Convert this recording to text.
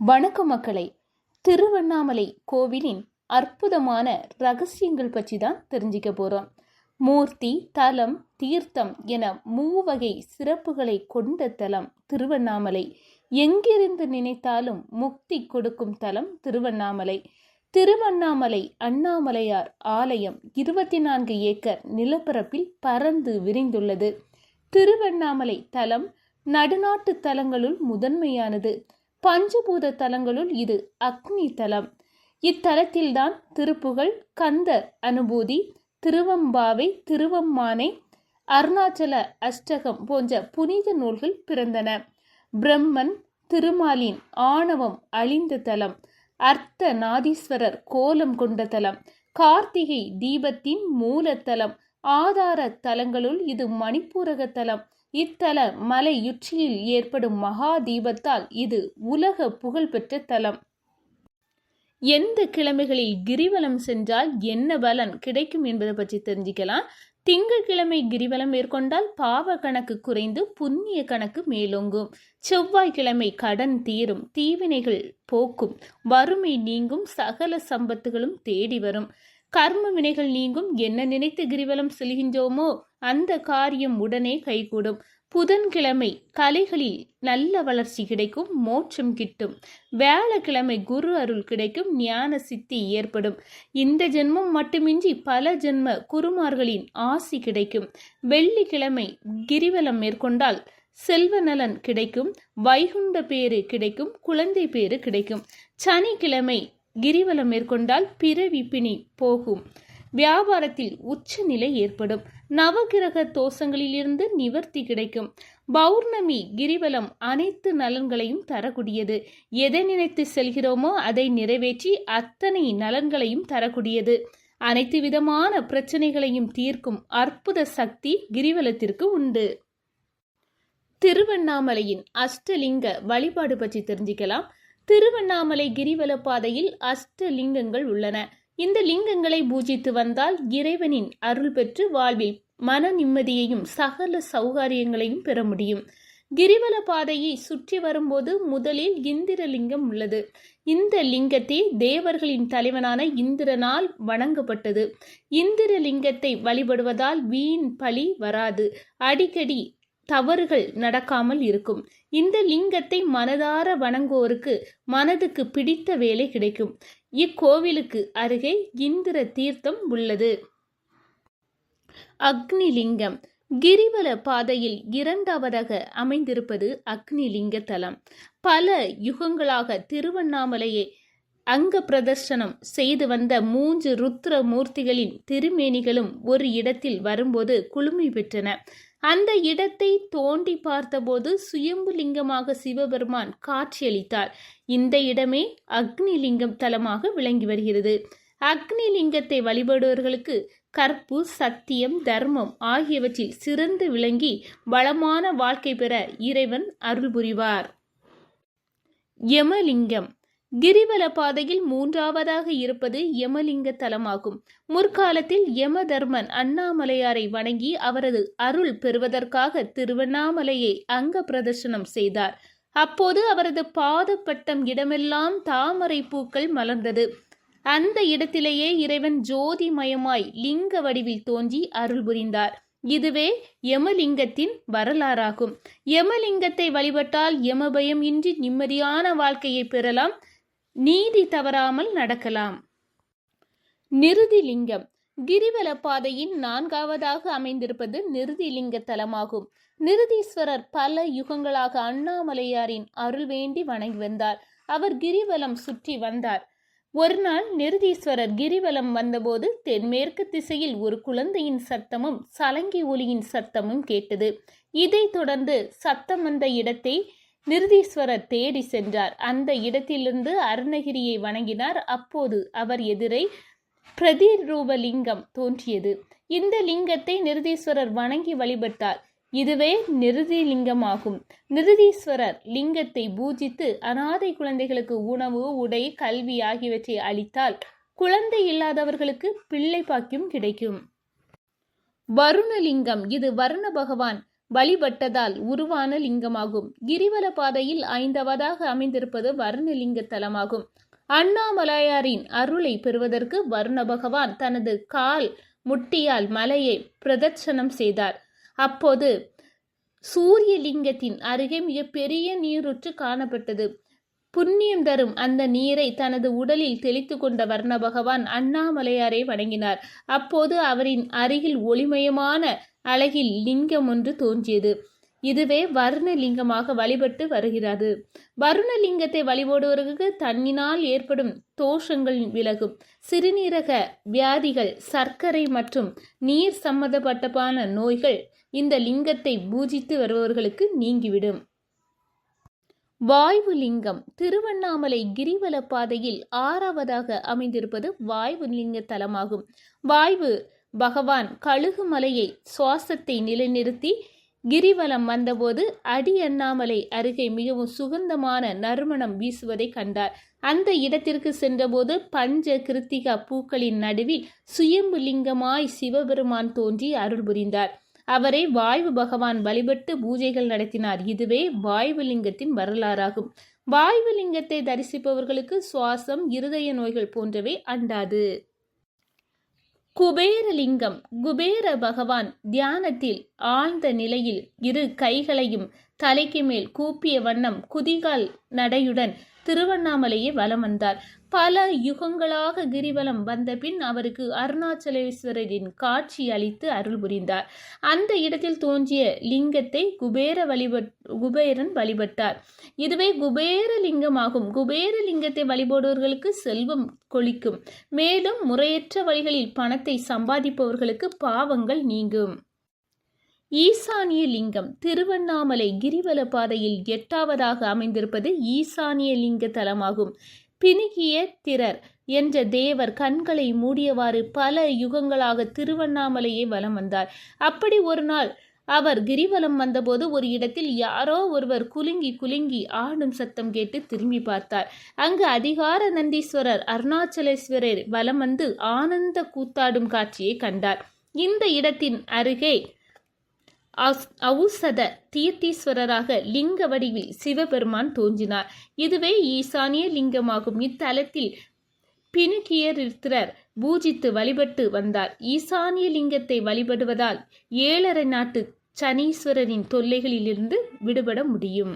வணக்க மக்களை திருவண்ணாமலை கோவிலின் அற்புதமான ரகசியங்கள் பற்றி தான் தெரிஞ்சுக்க போகிறோம் மூர்த்தி தலம் தீர்த்தம் என மூவகை சிறப்புகளை கொண்ட தலம் திருவண்ணாமலை. எங்கிருந்து நினைத்தாலும் முக்தி கொடுக்கும் தலம் திருவண்ணாமலை. திருவண்ணாமலை அண்ணாமலையார் ஆலயம் இருபத்தி நான்கு ஏக்கர் நிலப்பரப்பில் பறந்து விரிந்துள்ளது. திருவண்ணாமலை தலம் நடுநாட்டு தலங்களுள் முதன்மையானது. பஞ்சபூத தலங்களுள் இது அக்னி தலம். இத்தலத்தில்தான் திருப்புகழ் கந்தர் அனுபூதி திருவம்பாவை திருவம்மானை அருணாச்சல அஷ்டகம் போன்ற புனித நூல்கள் பிறந்தன. பிரம்மன் திருமாலின் ஆணவம் அழிந்த தலம். அர்த்த நாதீஸ்வரர் கோலம் கொண்ட தலம். கார்த்திகை தீபத்தின் மூலத்தலம். ஆதார தலங்களுள் இது மணிப்பூரக தலம். இத்தல மலையுச்சியில் ஏற்படும் மகா தீபத்தால் இது உலக புகழ்பெற்ற தலம். எந்த கிழமைகளில் கிரிவலம் சென்றால் என்ன பலன் கிடைக்கும் என்பதை பற்றி தெரிஞ்சுக்கலாம். திங்கட்கிழமை கிரிவலம் மேற்கொண்டால் பாவ கணக்கு குறைந்து புண்ணிய கணக்கு மேலோங்கும். செவ்வாய்க்கிழமை கடன் தீரும் தீவினைகள் போக்கும் வறுமை நீங்கும் சகல சம்பத்துகளும் தேடி வரும். கர்ம வினைகள் நீங்கும் என்ன நினைத்து கிரிவலம் செல்கின்றோமோ அந்த காரியம் உடனே கைகூடும். புதன்கிழமை கலைகளில் நல்ல வளர்ச்சி கிடைக்கும் மோட்சம் கிட்டும். வியாழக்கிழமை குரு அருள் கிடைக்கும் ஞான சித்தி ஏற்படும். இந்த ஜென்மம் மட்டுமின்றி பல ஜென்ம குருமார்களின் ஆசி கிடைக்கும். வெள்ளிக்கிழமை கிரிவலம் மேற்கொண்டால் செல்வ நலன் கிடைக்கும் வைகுண்ட பேரு கிடைக்கும் குழந்தை பேரு கிடைக்கும். சனிக்கிழமை கிரிவலம் மேற்கொண்டால் பிறவி பிணி போகும். வியாபாரத்தில் உச்சநிலை ஏற்படும். நவகிரக தோஷங்களிலிருந்து நிவர்த்தி கிடைக்கும். பௌர்ணமி கிரிவலம் அனைத்து நலன்களையும் தரக்கூடியது. எதை நினைத்து செல்கிறோமோ அதை நிறைவேற்றி அத்தனை நலன்களையும் தரக்கூடியது. அனைத்து விதமான பிரச்சனைகளையும் தீர்க்கும் அற்புத சக்தி கிரிவலத்திற்கு உண்டு. திருவண்ணாமலையின் அஷ்டலிங்க வழிபாடு பற்றி தெரிஞ்சுக்கலாம். திருவண்ணாமலை கிரிவல பாதையில் அஷ்டலிங்கங்கள் உள்ளன. இந்த லிங்கங்களை பூஜித்து வந்தால் இறைவனின் அருள் பெற்று வாழ்வில் மன நிம்மதியையும் சகல சௌகாரியங்களையும் பெற முடியும். கிரிவல பாதையை சுற்றி வரும்போது முதலில் இந்திரலிங்கம் உள்ளது. இந்த லிங்கத்தை தேவர்களின் தலைவனான இந்திரனால் வணங்கப்பட்டது. இந்திரலிங்கத்தை வழிபடுவதால் வீண் பழி வராது. அடிக்கடி தவறுகள் நடக்காமல் இருக்கும். இந்த லிங்கத்தை மனதார வணங்குவோருக்கு மனதுக்கு பிடித்த வேலை கிடைக்கும். இக்கோவிலுக்கு அருகே இந்திர தீர்த்தம் உள்ளது. அக்னிலிங்கம். கிரிவல பாதையில் இரண்டாவதாக அமைந்திருப்பது அக்னிலிங்க தலம். பல யுகங்களாக திருவண்ணாமலையை அங்க பிரதர்சனம் செய்து வந்த மூன்று ருத்ர மூர்த்திகளின் திருமேனிகளும் ஒரு இடத்தில் வரும்போது குளுமை பெற்றன. அந்த இடத்தை தோண்டி பார்த்தபோது சுயம்புலிங்கமாக சிவபெருமான் காட்சியளித்தார். இந்த இடமே அக்னி லிங்கம் தலமாக விளங்கி வருகிறது. அக்னி லிங்கத்தை வழிபடுவர்களுக்கு கற்பு சத்தியம் தர்மம் ஆகியவற்றில் சிறந்து விளங்கி வளமான வாழ்க்கை பெற இறைவன் அருள் புரிவார். யமலிங்கம் கிரிவல பாதையில் மூன்றாவதாக இருப்பது யமலிங்க தலமாகும். முற்காலத்தில் யம தர்மன் அண்ணாமலையாரை வணங்கி அவரது அருள் பெறுவதற்காக திருவண்ணாமலையை அங்க பிரதர்சனம் செய்தார். அப்போது அவரது பாதப்பட்டம் இடமெல்லாம் தாமரை பூக்கள் மலர்ந்தது. அந்த இடத்திலேயே இறைவன் ஜோதிமயமாய் லிங்க வடிவில் தோன்றி அருள் புரிந்தார். இதுவே யமலிங்கத்தின் வரலாறாகும். யமலிங்கத்தை வழிபட்டால் யமபயம் இன்றி நிம்மதியான வாழ்க்கையை பெறலாம். நீதி தவறாமல் நடக்கலாம். நிருதிலிங்கம் கிரிவல பாதையின் நான்காவதாக அமைந்திருப்பது நிருதிலிங்க தலமாகும். நிருதீஸ்வரர் பல யுகங்களாக அண்ணாமலையாரின் அருள் வேண்டி வணங்கி வந்தார். அவர் கிரிவலம் சுற்றி வந்தார். ஒரு நாள் நிருதீஸ்வரர் கிரிவலம் வந்தபோது தென்மேற்கு திசையில் ஒரு குழந்தையின் சத்தமும் சலங்கி ஒலியின் சத்தமும் கேட்டது. இதைத் தொடர்ந்து சத்தம் வந்த இடத்தை நிருதீஸ்வரர் தேடி சென்றார். அந்த இடத்திலிருந்து அருணகிரியை வணங்கினார். அப்போது அவர் எதிரே பிரதிரூப லிங்கம் தோன்றியது. இந்த லிங்கத்தை நிருதீஸ்வரர் வணங்கி வழிபட்டார். இதுவே நிருதி லிங்கமாகும் நிருதீஸ்வரர் லிங்கத்தை பூஜித்து அனாதை குழந்தைகளுக்கு உணவு உடை கல்வி ஆகியவற்றை அளித்தால் குழந்தை இல்லாதவர்களுக்கு பிள்ளை பாக்கியம் கிடைக்கும். வருணலிங்கம் இது வருண பகவான் வழிபட்டதால் உருவான லிங்கமாகும். கிரிவல பாதையில் ஐந்தாவதாக அமைந்திருப்பது வர்ணலிங்க தலமாகும். அண்ணாமலையாரின் அருளை பெறுவதற்கு வர்ண பகவான் தனது கால் முட்டியால் மலையை பிரதட்சணம் செய்தார். அப்போது சூரியலிங்கத்தின் அருகே மிகப்பெரிய நீரூற்று காணப்பட்டது. புண்ணியம் தரும் அந்த நீரை தனது உடலில் தெளித்து கொண்ட வர்ண பகவான் அண்ணாமலையாரை வணங்கினார். அப்போது அவரின் அருகில் ஒளிமயமான அழகில் லிங்கம் ஒன்று தோன்றியது. இதுவே வர்ணலிங்கமாக வழிபட்டு வருகிறது. வருணலிங்கத்தை வழிபடுவதற்கு தண்ணினால் ஏற்படும் தோஷங்கள் விலகும். சிறுநீரக வியாதிகள் சர்க்கரை மற்றும் நீர் சம்பந்தப்பட்டமான நோய்கள் இந்த லிங்கத்தை பூஜித்து வருபவர்களுக்கு நீங்கிவிடும். வாய்வு லிங்கம் திருவண்ணாமலை கிரிவல பாதையில் ஆறாவதாக அமைந்திருப்பது வாய்வு லிங்க தலமாகும். வாய்வு பகவான் கழுகு மலையை சுவாசத்தை நிலைநிறுத்தி கிரிவலம் வந்தபோது அடி அண்ணாமலை அருகே மிகவும் சுகந்தமான நறுமணம் வீசுவதை கண்டார். அந்த இடத்திற்கு சென்றபோது பஞ்ச கிருத்திகா பூக்களின் நடுவில் சுயம்பு லிங்கமாய் சிவபெருமான் தோன்றி அருள் புரிந்தார். அவரை வாயு பகவான் வழிபட்டு பூஜைகள் நடத்தினார். இதுவே வாயுலிங்கத்தின் வரலாறாகும். வாயுலிங்கத்தை தரிசிப்பவர்களுக்கு சுவாசம் இருதய நோய்கள் போன்றவை அண்டாது. குபேரலிங்கம். குபேர பகவான் தியானத்தில் ஆழ்ந்த நிலையில் இரு கைகளையும் தலைக்கு மேல் கூப்பிய வண்ணம் குதிகால் நடையுடன் திருவண்ணாமலையே வலம் வந்தார். பல யுகங்களாக கிரிவலம் வந்த பின் அவருக்கு அருணாச்சலேஸ்வரரின் காட்சி அளித்து அருள் புரிந்தார். அந்த இடத்தில் தோன்றிய லிங்கத்தை குபேர வழிபட் குபேரன் வழிபட்டார். இதுவே குபேர லிங்கமாகும். குபேர லிங்கத்தை வழிபடுவர்களுக்கு செல்வம் கொளிக்கும். மேலும் முறையற்ற வழிகளில் பணத்தை சம்பாதிப்பவர்களுக்கு பாவங்கள் நீங்கும். ஈசானிய லிங்கம் திருவண்ணாமலை கிரிவல பாதையில் எட்டாவதாக அமைந்திருப்பது ஈசானிய லிங்க தலமாகும். பினுகிய திரர் என்ற தேவர் கண்களை மூடியவாறு பல யுகங்களாக திருவண்ணாமலையை வலம் வந்தார். அப்படி ஒரு நாள் அவர் கிரிவலம் வந்தபோது ஒரு இடத்தில் யாரோ ஒருவர் குலுங்கி குலுங்கி ஆடும் சத்தம் கேட்டு திரும்பி பார்த்தார். அங்கு அதிகார நந்தீஸ்வரர் அருணாச்சலேஸ்வரர் வலம் வந்து ஆனந்த கூத்தாடும் காட்சியை கண்டார். இந்த இடத்தின் அருகே அவுசத தீர்த்தீஸ்வரராக லிங்க வடிவில் சிவபெருமான் தோன்றினார். இதுவே ஈசானிய லிங்கமாகும். இத்தலத்தில் பினுகியரித்திரர் பூஜித்து வழிபட்டு வந்தார். ஈசானிய லிங்கத்தை வழிபடுவதால் ஏழரை நாட்டு சனீஸ்வரரின் தொல்லைகளிலிருந்து விடுபட முடியும்.